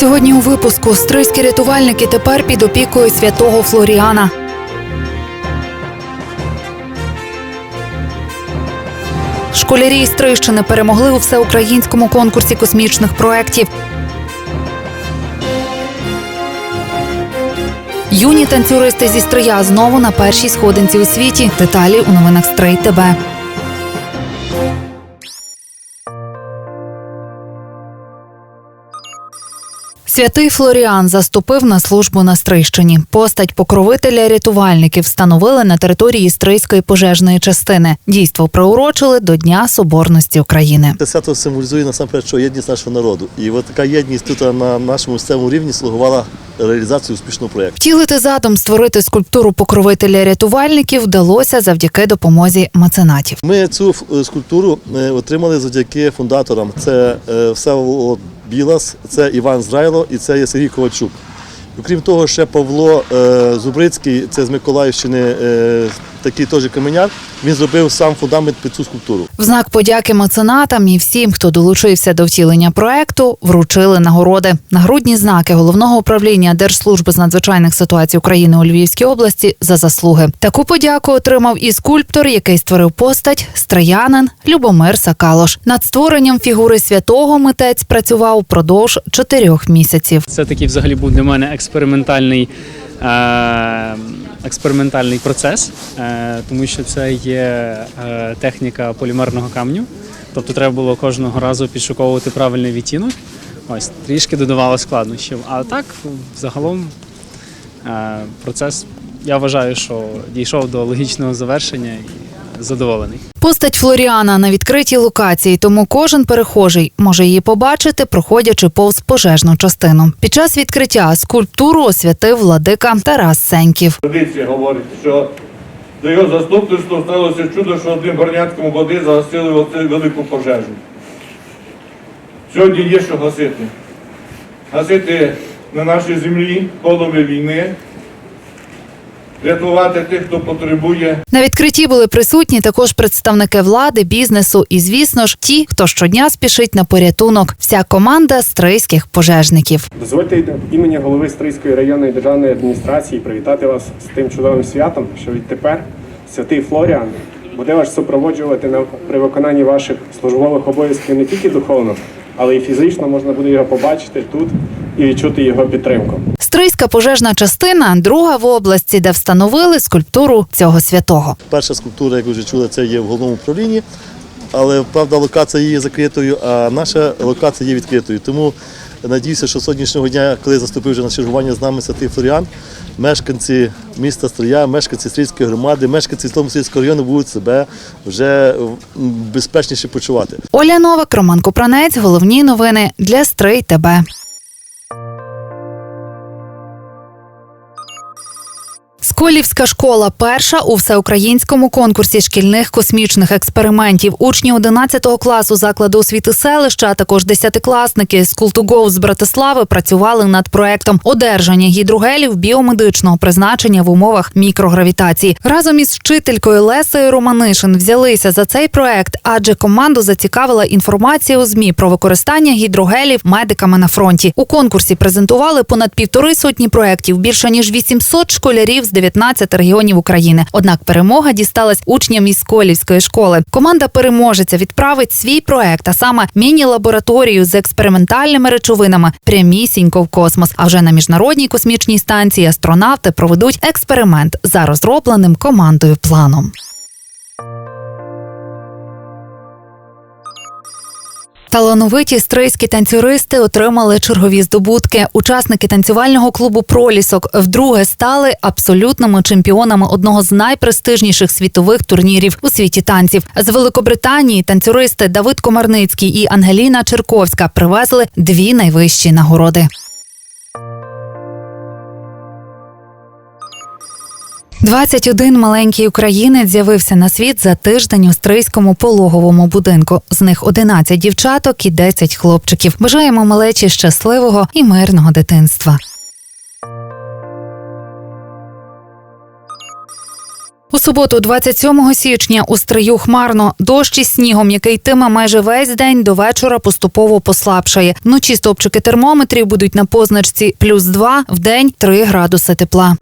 Сьогодні у випуску стрийські рятувальники тепер під опікою святого Флоріана. Школярі із Стрийщини перемогли у всеукраїнському конкурсі космічних проєктів. Юні танцюристи зі Стрия знову на першій сходинці у світі. Деталі у новинах Стрий ТБ. Святий Флоріан заступив на службу на Стрийщині. Постать покровителя рятувальників встановили на території Стрийської пожежної частини. Дійство приурочили до Дня Соборності України. Це свято символізує насамперед, що єдність нашого народу. І от така єдність тут на нашому місцевому рівні слугувала реалізацію успішного проєкту. Втілити задум створити скульптуру покровителя рятувальників вдалося завдяки допомозі меценатів. Ми цю е, скульптуру е, отримали завдяки фундаторам. Це е, Всеволод Білас, це Іван Зрайло і це є Сергій Ковальчук. Окрім того, ще Павло е, Зубрицький, це з Миколаївщини, е, такий теж каменяр. Він зробив сам фундамент під цю скульптуру. В знак подяки меценатам і всім, хто долучився до втілення проекту, вручили нагороди. Нагрудні знаки головного управління Держслужби з надзвичайних ситуацій України у Львівській області за заслуги. Таку подяку отримав і скульптор, який створив постать строянин Любомир Сакалош. Над створенням фігури святого митець працював упродовж чотирьох місяців. Це такий взагалі був для мене експериментальний, е, експериментальний процес, е, тому що це є е, техніка полімерного камню. Тобто треба було кожного разу підшуковувати правильний відтінок. Ось трішки додавало складнощів. А так, загалом, е, процес я вважаю, що дійшов до логічного завершення задоволений. Постать Флоріана на відкритій локації, тому кожен перехожий може її побачити, проходячи повз пожежну частину. Під час відкриття скульптуру освятив владика Тарас Сеньків. Традиція говорить, що до його заступництва сталося чудо, що одним горнятком води загасили оцю велику пожежу. Сьогодні є що гасити. Гасити на нашій землі полум'я війни, рятувати тих, хто потребує На відкритті були присутні також представники влади, бізнесу і, звісно ж, ті, хто щодня спішить на порятунок. Вся команда стрийських пожежників. Дозвольте імені голови Стрийської районної державної адміністрації привітати вас з тим чудовим святом, що відтепер святий Флоріан буде вас супроводжувати на при виконанні ваших службових обов'язків не тільки духовно, але й фізично можна буде його побачити тут і відчути його підтримку. Стрийська пожежна частина друга в області, де встановили скульптуру цього святого. Перша скульптура, як ви вже чули, це є в головному управлінні, але правда локація є закритою, а наша локація є відкритою. Тому надіюся, що сьогоднішнього дня, коли заступив вже на чергування з нами Святий Флоріан, мешканці міста Стрия, мешканці Стрийської громади, мешканці Сломсильського району будуть себе вже безпечніше почувати. Оля Новак, Роман Купранець. Головні новини для Стрий ТБ. Сколівська школа перша у всеукраїнському конкурсі шкільних космічних експериментів. Учні 11 класу закладу освіти селища, а також десятикласники з Култугов з Братислави працювали над проектом одержання гідрогелів біомедичного призначення в умовах мікрогравітації. Разом із вчителькою Лесею Романишин взялися за цей проект, адже команду зацікавила інформація у змі про використання гідрогелів медиками на фронті. У конкурсі презентували понад півтори сотні проєктів, більше ніж 800 школярів з 19 регіонів України. Однак перемога дісталась учням із Колівської школи. Команда переможеця відправить свій проект, а саме міні-лабораторію з експериментальними речовинами прямісінько в космос. А вже на міжнародній космічній станції астронавти проведуть експеримент за розробленим командою планом. Талановиті стрийські танцюристи отримали чергові здобутки. Учасники танцювального клубу Пролісок вдруге стали абсолютними чемпіонами одного з найпрестижніших світових турнірів у світі танців. З Великобританії танцюристи Давид Комарницький і Ангеліна Черковська привезли дві найвищі нагороди. 21 маленький українець з'явився на світ за тиждень у стрийському пологовому будинку. З них 11 дівчаток і 10 хлопчиків. Бажаємо малечі щасливого і мирного дитинства. У суботу, 27 січня, у стрию хмарно. Дощ із снігом, який йтиме майже весь день до вечора, поступово послабшає. Вночі стопчики термометрів будуть на позначці плюс 2, в день 3 градуси тепла.